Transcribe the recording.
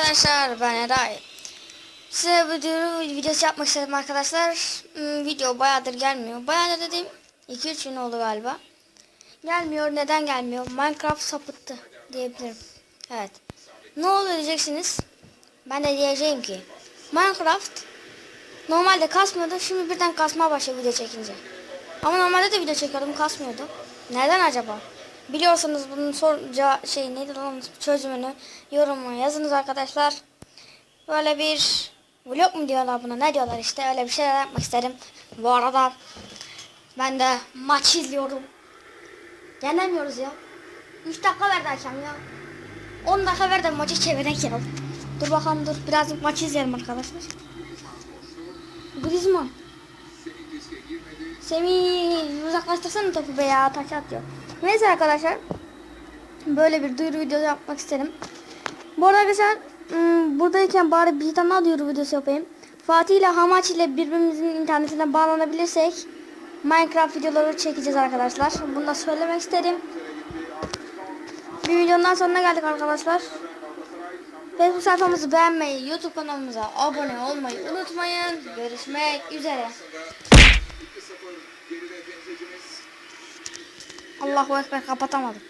arkadaşlar ben Eray. Size bu video videosu yapmak istedim arkadaşlar. Hmm, video bayağıdır gelmiyor. Bayağıdır dediğim 2-3 gün oldu galiba. Gelmiyor. Neden gelmiyor? Minecraft sapıttı diyebilirim. Evet. Ne oluyor diyeceksiniz. Ben de diyeceğim ki Minecraft normalde kasmıyordu. Şimdi birden kasmaya başladı video çekince. Ama normalde de video çekiyordum kasmıyordu. Neden acaba? Biliyorsanız bunun sor ce- şey neydi lan çözümünü yoruma yazınız arkadaşlar. Böyle bir vlog mu diyorlar buna ne diyorlar işte öyle bir şeyler yapmak isterim. Bu arada ben de maç izliyorum. Yenemiyoruz ya. 3 dakika verdi hakem ya. 10 dakika verdi maçı çevirek ya. Dur bakalım dur birazcık maçı izleyelim arkadaşlar. Semih uzaklaştırsana topu be ya taç atıyor. Neyse arkadaşlar. Böyle bir duyuru videosu yapmak istedim. Bu arada arkadaşlar ım, buradayken bari bir tane daha duyuru videosu yapayım. Fatih ile Hamaç ile birbirimizin internetine bağlanabilirsek Minecraft videoları çekeceğiz arkadaşlar. Bunu da söylemek istedim. Bir videonun sonuna geldik arkadaşlar. Facebook sayfamızı beğenmeyi, YouTube kanalımıza abone olmayı unutmayın. Görüşmek üzere. Allahu Ekber kapatamadım.